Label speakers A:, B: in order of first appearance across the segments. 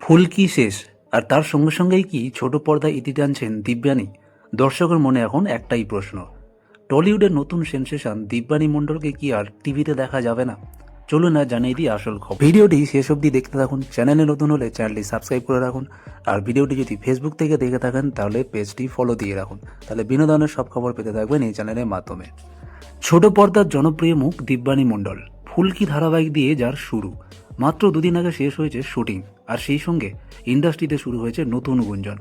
A: ফুলকি শেষ? আর তার সঙ্গে সঙ্গেই কি ছোট পর্দায় ইতি টানছেন দিব্যানী? দর্শকের মনে এখন একটাই প্রশ্ন। টলিউডের নতুন সেন্সেশন দিব্যানী মণ্ডলকে কি আর টিভিতে দেখা যাবে না? চলুন না জানিয়ে দিই আসল খবর। ভিডিওটি শেষ অবধি দেখতে থাকুন, চ্যানেলে নতুন হলে চ্যানেলটি সাবস্ক্রাইব করে রাখুন, আর ভিডিওটি যদি ফেসবুক থেকে দেখে থাকেন, তাহলে পেজটি ফলো দিয়ে রাখুন। তাহলে বিনোদনের সব খবর পেতে থাকবেন এই চ্যানেলের মাধ্যমে। ছোট পর্দার জনপ্রিয় মুখ দিব্যানী মণ্ডল। ফুলকি ধারাবাহিক দিয়ে যার শুরু? মাত্র দুদিন আগে শেষ হয়েছে শুটিং আর সেই সঙ্গে ইন্ডাস্ট্রিতে শুরু হয়েছে নতুন গুঞ্জন।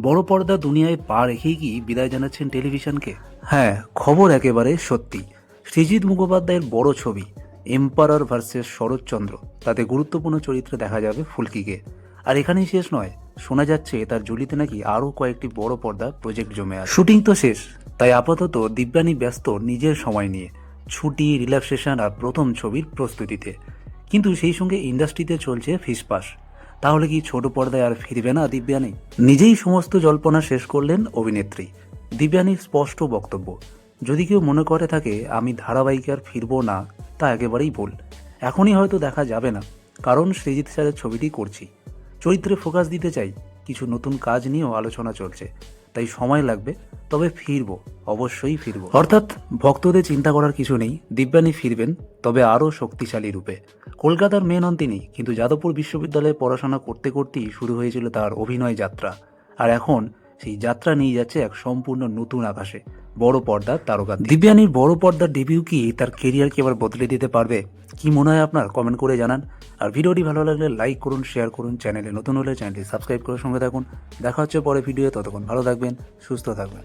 A: বড় পর্দা দুনিয়ায় পা রেখেই কি বিদায় জানাচ্ছেন টেলিভিশনকে? হ্যাঁ খবর একেবারে সত্যি। সৃজিৎ মুখোপাধ্যায়ের বড় ছবি এম্পারার ভার্সেস শরৎচন্দ্র তাতে গুরুত্বপূর্ণ চরিত্রে দেখা যাবে ফুলকিকে। আর এখানেই শেষ নয় শোনা যাচ্ছে তার জুলিতে নাকি আরও কয়েকটি বড় পর্দা প্রজেক্ট জমে আছে। শুটিং তো শেষ। তাই আপাতত দিব্যানী ব্যস্ত নিজের সময় নিয়ে ছুটি রিল্যাক্সেশন আর প্রথম ছবির প্রস্তুতিতে। কিন্তু সেই সঙ্গে ইন্ডাস্ট্রিতে চলছে ফিসপাস তাহলে কি ছোট পর্দায় আর ফিরবে না দিব্যানী? নিজেই সমস্ত জল্পনা শেষ করলেন অভিনেত্রী। দিব্যানীর স্পষ্ট বক্তব্য, যদি কেউ মনে করে থাকে, আমি ধারাবাহিকে আর ফিরবো না তা একেবারেই ভুল। এখনই হয়তো দেখা যাবে না, কারণ সৃজিত স্যারের ছবিটি করছি। চরিত্রে ফোকাস দিতে চাই কিছু নতুন কাজ নিয়েও আলোচনা চলছে। তাই সময় লাগবে, তবে ফিরবো, অবশ্যই ফিরবো। অর্থাৎ ভক্তদের চিন্তা করার কিছু নেই, দিব্যানী ফিরবেন, তবে আরও শক্তিশালী রূপে। কলকাতার মেয়ে নন তিনি কিন্তু যাদবপুর বিশ্ববিদ্যালয়ে পড়াশোনা করতে করতেই শুরু হয়েছিল তার অভিনয় যাত্রা। আর এখন সেই যাত্রা নিয়ে যাচ্ছে এক সম্পূর্ণ নতুন আকাশে। বড় পর্দার তারকা দিব্যানির বড় পর্দার ডেবিউ কি তার কেরিয়ারকে এবার বদলে দিতে পারবে? কি মনে হয় আপনার? কমেন্ট করে জানান। আর ভিডিওটি ভালো লাগলে লাইক করুন শেয়ার করুন চ্যানেলে নতুন হলে চ্যানেলটি সাবস্ক্রাইব করে সঙ্গে থাকুন। দেখা হচ্ছে পরে ভিডিও ততক্ষণ ভালো থাকবেন সুস্থ থাকবেন।